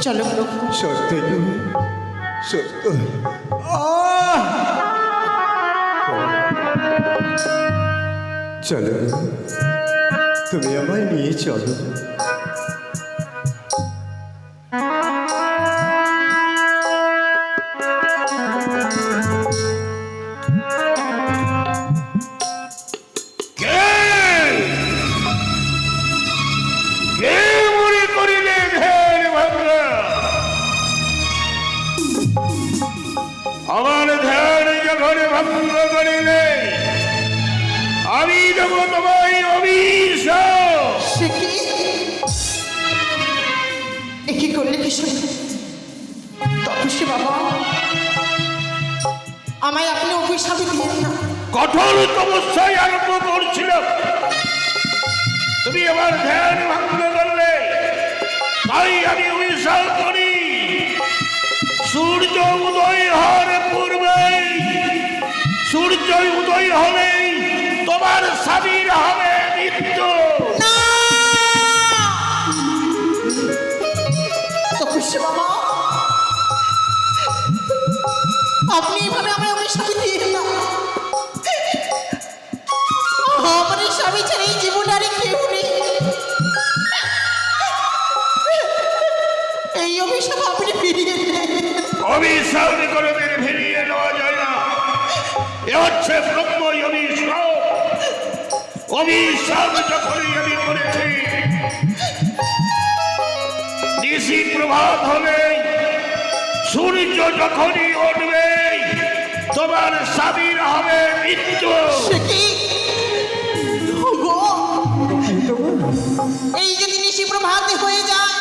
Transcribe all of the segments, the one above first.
চলো। সত্যি? তুমি সত্য! চলো। তুমি আমায় নিয়ে চলো। আমার ধ্যান যখন ভঙ্গ করিলে আমি দেব তোমায় সে কি? এ কি করলে কিশোর তপস্বী বাবা আমায় আপনি অভিশাপে দিয়েন না। কঠোর তপস্যায় আরম্ভ করছিল তুমি আমার ধ্যান ভঙ্গ করলে তাই আমি অভিশাপ করি। সূর্য উদয় পূর্বে সূর্য উদয় হলেই তোমার স্বামীর হবে মৃত্যু। আপনি এভাবে আমায় অভিশাপে দিয়েন না। আমার স্বামী ছাড়া এই জীবনে আর কেউ নেই। এই অভিশাপ আপনি ফিরিয়ে অভিশাপ এ হচ্ছে ব্রহ্ম অভিশাপ অভিশাপ যখনই আমি করেছি। নিশি প্রভাত হবে। সূর্য যখনই উঠবে, তোমার স্বামীর হবে মৃত্যু। এই যদি নিশি প্রভাতে হয়ে যায়,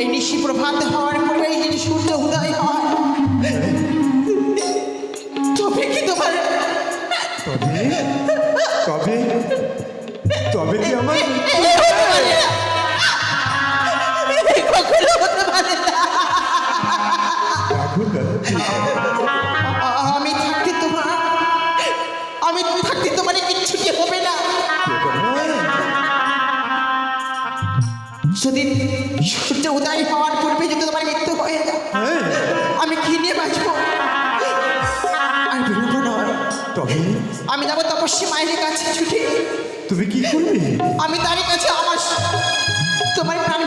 এই নিশি প্রভাতে হওয়ার তবে আমি যাব তপস্বী মায়ের কাছে ছুটি। তুমি কি করবে আমি তার কাছে আমার তোমার প্রাণ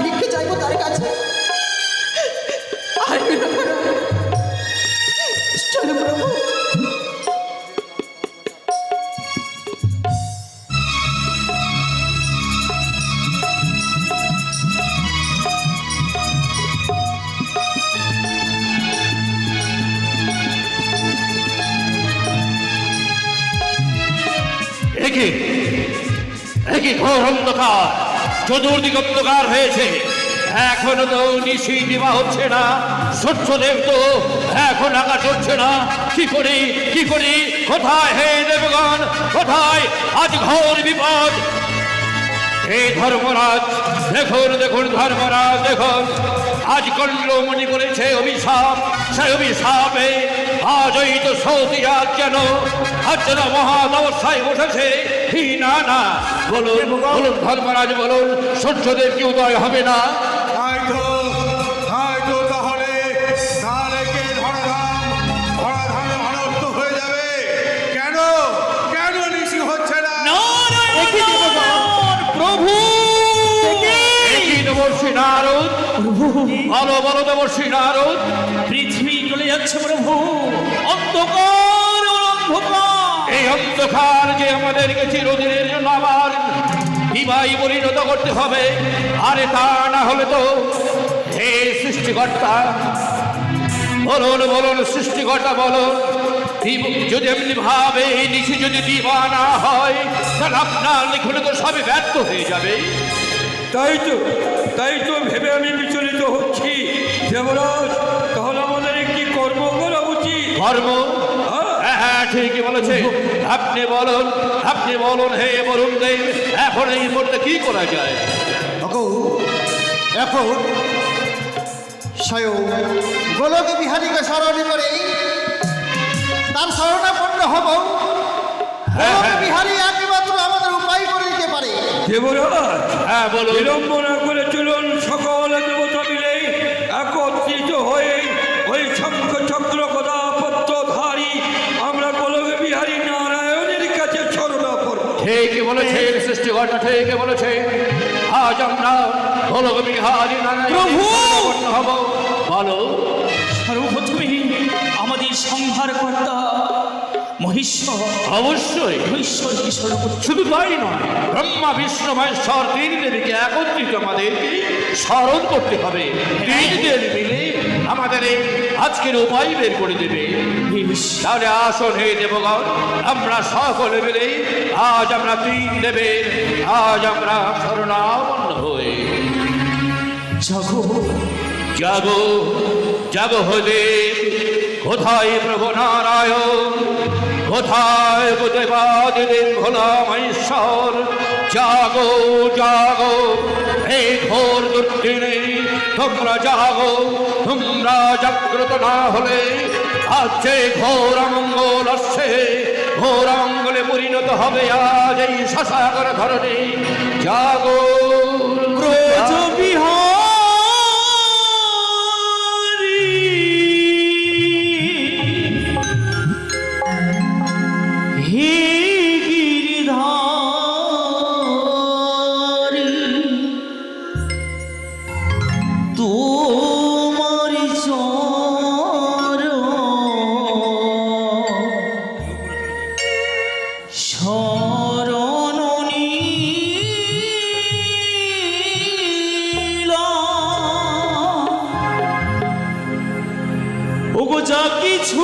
একে একে ঘোর অন্ধকার চতুর্দিক অন্ধকার হয়েছে। এখনও তো নিশি দিবা হচ্ছে না সূর্যদেব তো এখন আকাশ হচ্ছে না। কি করি কি করি, কোথায় হে দেবগণ, কোথায়? আজ ঘোর বিপদ। হে ধর্মরাজ, দেখুন দেখুন, ধর্মরাজ, দেখুন। আজ কণ্ডমণি করেছে অভিশাপ, সেই অভিশাপে আজ ওই তো সৌদি আজ যেন আজ যেন মহাদবস্থায় বসেছে হি না না বলুন বলুন ধর্মরাজ বলুন সূর্যদেব কি উদয় হবে না? হয়ে কেন? কেন প্রভু! নারদ। বলো বলো দেবর্ষী নারদ। পৃথিবী যাচ্ছে প্রভু। অন্ধকার অন্ধকার। এই অন্ধকার যে আমাদেরকে চিরদিনের জন্য আবার বিবাহী পরিণত করতে হবে আরে তা না হলে তো হে সৃষ্টিকর্তা বলুন বলুন সৃষ্টিকর্তা বলুন দিব- যদি এমনি ভাবে এই নিশি যদি দিবা না হয় তাহলে আপনার লিখনে তো সবই ব্যর্থ হয়ে যাবে। তাই তো তাই তো ভেবে আমি বিচলিত হচ্ছি দেবরাজ। ধর্ম? হ্যাঁ। হ্যাঁ হ্যাঁ ঠিকই বলেছে। আপনি বলুন আপনি বলুন হে বলুন দেব এখন এই মুহূর্তে কি করা যায়? এখন স্বয়ং গোলক বিহারীকে স্মরণ করে। তার শরণাপন্ন হব। হ্যাঁ, হ্যাঁ। বিহারী একমাত্র আমাদের উপায় করে দিতে পারে হ্যাঁ বলুন। বিলম্ব না করে কথাটা থেকে বলেছে। আজ আমরা গোলক বিহারী প্রভু! হব। বলো। সর্বপ্রথমে আমাদের সংহার কর্তা অবশ্যই। মহেশ্বরকে সর্বোচ্চ শুধু তাই নয় ব্রহ্মা বিষ্ণু মহেশ্বর তিন দেবীকে একত্রিত আমাদেরকে স্মরণ করতে হবে। তিন দেবী মিলে আমাদের এই আজকের উপায় বের করে দেবে। তাহলে আসন হে দেবগণ আমরা সকলে মিলে আজ আমরা তিন দেবে আজ আমরা শরণাপন্ন হয়ে জাগো। জাগো জাগো হলে কোথায় প্রভু নারায়ণ? কোথায় দেবাদিদেব ভোলা মহেশ্বর জাগো জাগো, এই ঘোর দুর্দিনে তোমরা জাগো, তোমরা জাগ্রত না হলে যে ঘোর অমঙ্গল আসছে। ঘোর অমঙ্গলে পরিণত হবে আজ এই শাসাগর ধরনে জাগো ওগো যা কিছু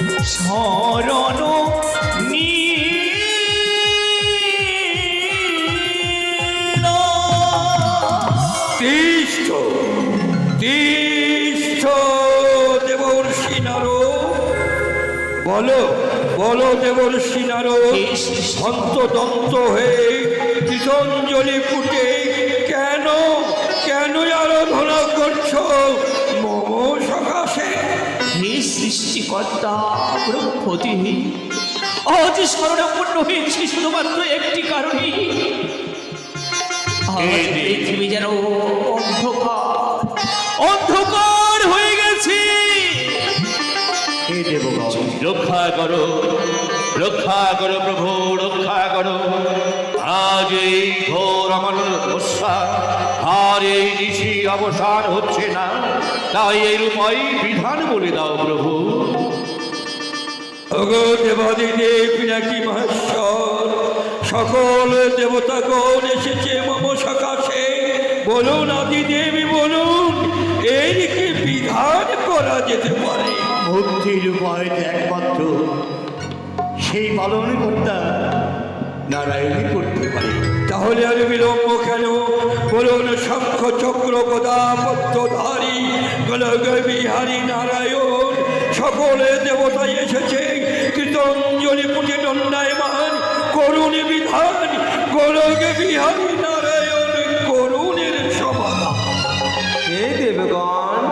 শরণ তিষ্ঠ তিষ্ঠ দেবর্ষি নারো বলো বলো দেবর্ষি নারো হন্তদন্ত হয়ে কৃতঞ্জলি ফুটে কেন কেন আরাধনা করছ? মম সকাশে হে সৃষ্টিকর্তা ব্রহ্মতি আজ স্মরণাপন্ন হয়েছি শুধুমাত্র একটি কারণে। পৃথিবী যেন অন্ধকার। অন্ধকার হয়ে গেছে। রক্ষা করো রক্ষা করো প্রভু রক্ষা করো। আজ এই ঘোর আমার আর এই নিশি অবসান হচ্ছে না। তাই এই উপায় বিধান বলে দাও প্রভু। অগো দেবাদি দেব নাকি মহেশ্বর সকল দেবতাগণ এসেছে মম সকাশে। বলুন আদি দেবী বলুন এর কি বিধান করা যেতে পারে? মুক্তির উপায় একমাত্র। সেই পালন কর্তা নারায়ণই করতে পারে। তাহলে আর বিলম্ব কেন? বলুন, শঙ্খ চক্র গদা পদ্মধারী গোলক বিহারী নারায়ণ, সকলে দেবতাই এসেছে কীর্তঞ্জলি পুঁটে দণ্ডায়মান করুণ বিধান গোলক বিহারী নারায়ণ, করুণের সমাধান হে দেবগণ,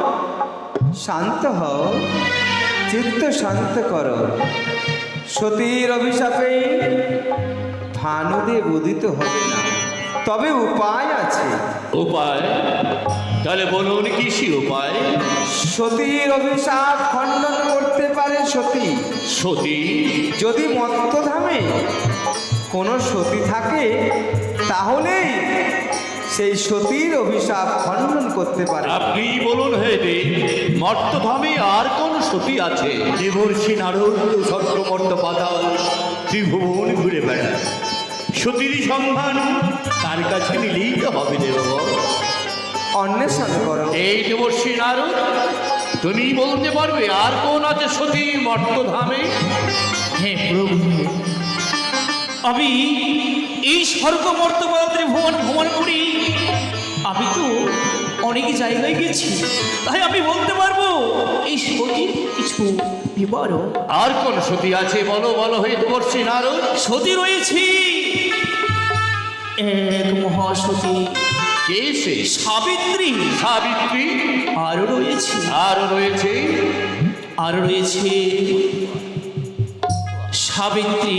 শান্ত হও, চিত্ত শান্ত করো। সতীর অভিশাপে ভানুদেব উদিত হবে না। তবে উপায় আছে। উপায়? তাহলে বলুন কি সে উপায়? সতীর অভিশাপ খণ্ডন করতে পারে সতী। সতী? যদি মত্তধামে কোনো সতী থাকে তাহলেই সেই সতীর অভিশাপ খণ্ডন করতে পারে। আপনি বলুন হে মর্তধামে আর কোন সতী আছে? দেবর্ষি নারদ সত্যমর্ত পাতাল ত্রিভুবন ঘুরে বেড়ায়। সতীর সন্ধান তার কাছে নিলেই তো হবে দেবগণ অন্বেষণ করো। এই দেবর্ষী নারদ তুমি বলতে পারবে আর কোন আছে সতী মর্তধামে? হে প্রভু আমি এই স্বর্গ মর্তবা ত্রিভুবন ভ্রমণ করি। আমি তো অনেক জায়গায় গেছি তাই আমি বলতে পারব এই সতীর কিছু বিবরণ। আর কোন সতী আছে বলো বলো হে দেবর্ষী নারদ? সতী রয়েছি। এক মহাসতী কে সে সাবিত্রী। সাবিত্রী? আরও রয়েছে। আর রয়েছে। আরও রয়েছে সাবিত্রী।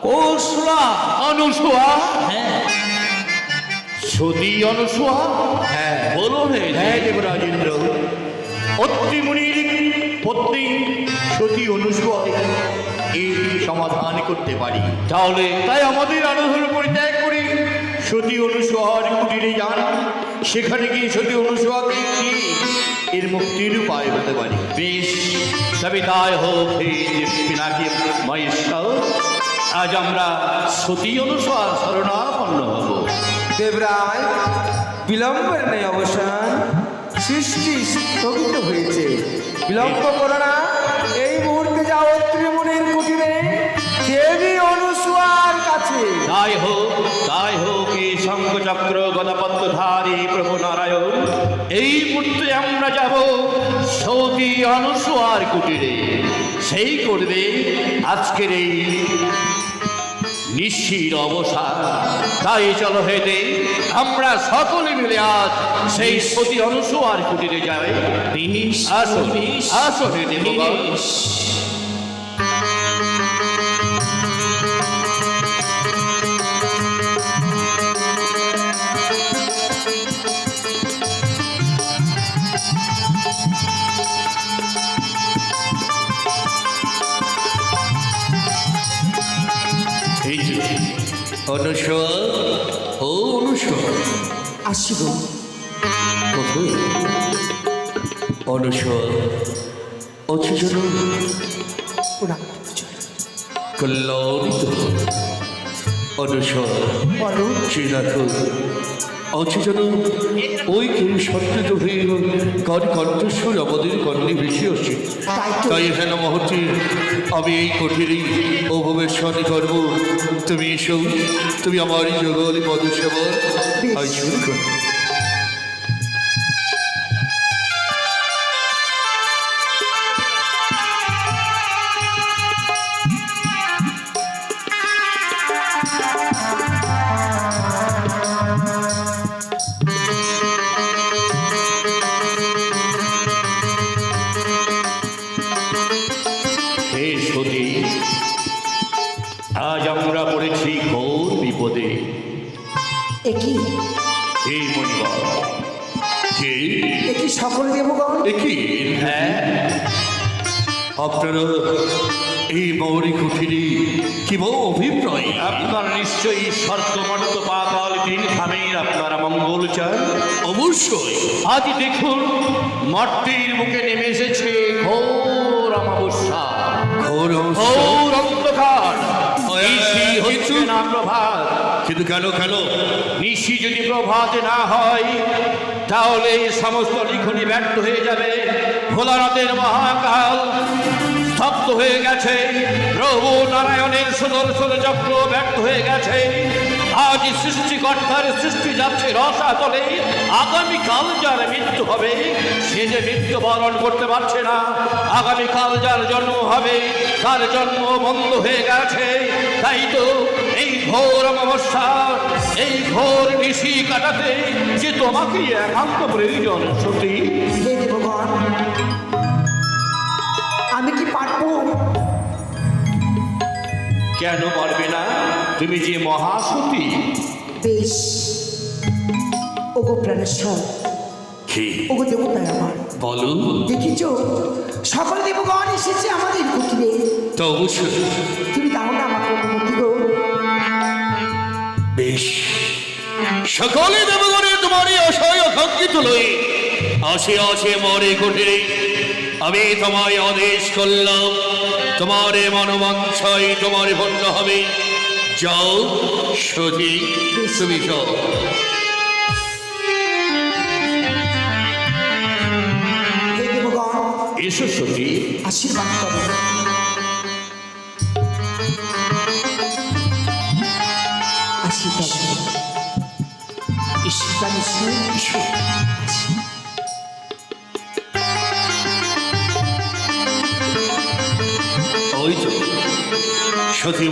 কৌশলা অনুসুয়া। হ্যাঁ। সতী অনুসুয়া? হ্যাঁ। বলুন হ্যাঁ দেব। দেবরাজেন্দ্র। অত্রিমুনির পত্নী সতী অনুসয়। এই সমাধান করতে পারি। তাহলে তাই আমাদের আরাধন পরিত্যাগ করি। সতী অনুসর কুটিরে যান। সেখানে গিয়ে সতী অনুসয়াকে কি এর মুক্তির উপায় হতে পারি। বেশ তবে তাই হোক হে পিনাকি মহেশ্বর। আজ আমরা সতী অনুসার শরণাপন্ন হব। দেবরায় বিলম্বের নেই অবসান। সৃষ্টি স্থগিত হয়েছে। বিলম্ব করো না, এই মুহূর্তে যাও ত্রিমুনির কুটিরে, দেবী অনুসুয়ার কাছে। তাই হোক তাই হোক, এই শঙ্খচক্র গদাপদ্মধারী প্রভু নারায়ণ, এই মুহূর্তে আমরা যাব সৌদি অনুসুয়ার কুটিরে। সেই করবে আজকের এই নিশ্চির অবসান। তাই চলো হেঁটে আমরা সকলে মিলে আজ সেই সতী অনুসার কুটিরে যাই। আসো আসো হেঁটে অনুসর ও অনুসর আসিব। কোথায় অনুসর অচুজন কল্যাণিত। অনুসর শ্রীনাথ অচেতন ওই কেউ সত্যিত হয়ে কার কণ্ঠস্বর আমাদের কর্ণে ভেসে আসে তাই তাই হেন মহতি আমি এই কঠিনই অভবেশনে করব তুমি এসো তুমি আমার জগল পদসেবর আজ শুরু করো। আপনারা এই মৌরি কুঠিরি কি বউ অভিপ্রায়? আপনারা নিশ্চয়ই স্বর্গমর্ত পাতাল তিন ধামের আপনারা মঙ্গল চান। অবশ্যই। আজ দেখুন মর্তির মুখে নেমে এসেছে ঘোর অমাবস্যা। ঘোর। ঘোর অন্ধকার। হচ্ছে কিন্তু- না প্রভাত কিন্তু কেন কেন? নিশি যদি প্রভাত না হয় তাহলে এই সমস্ত লিখনি ব্যর্থ হয়ে যাবে। ভোলানাথের মহাকাল স্তব্ধ হয়ে গেছে। প্রভু নারায়ণের সুদর্শন চক্র ব্যর্থ হয়ে গেছে। আজ সৃষ্টিকর্তার সৃষ্টি যাচ্ছে রসাতলে। আগামীকাল যার মৃত্যু হবে, সে যে মৃত্যু বরণ করতে পারছে না, আগামীকাল যার জন্ম হবে, তার জন্ম বন্ধ হয়ে গেছে। তাই তো এই ঘোর অমাবস্যা, এই ঘোর নিশি কাটাতে যে তোমাকে একান্ত প্রয়োজন, সতী কেন পারবে না? তুমি যে মহাসতী। বেশ। ওগো প্রাণেশ্বর। কি? ওগো দেবতায় আমার। বলো। দেখিছ সকল দেবগণ এসেছে আমাদের কুটিরে তো অবশ্যই। তুমি দাও না আমাকে অনুমতি গো বেশ। সকলে দেবগণে তোমারই অসহায় আকাঙ্ক্ষিত লয়ে আসে আসে মরে কুটিরে আমি তোমায় আদেশ করলাম। তোমার মনোবাঞ্ছাই তোমার ভন্য হবে। যাও সতী তুমি যাও। এসো সতী আশীর্বাদ করো। আশীর্বাদ করো। ঈশ্বর ঈশ্বর। সতী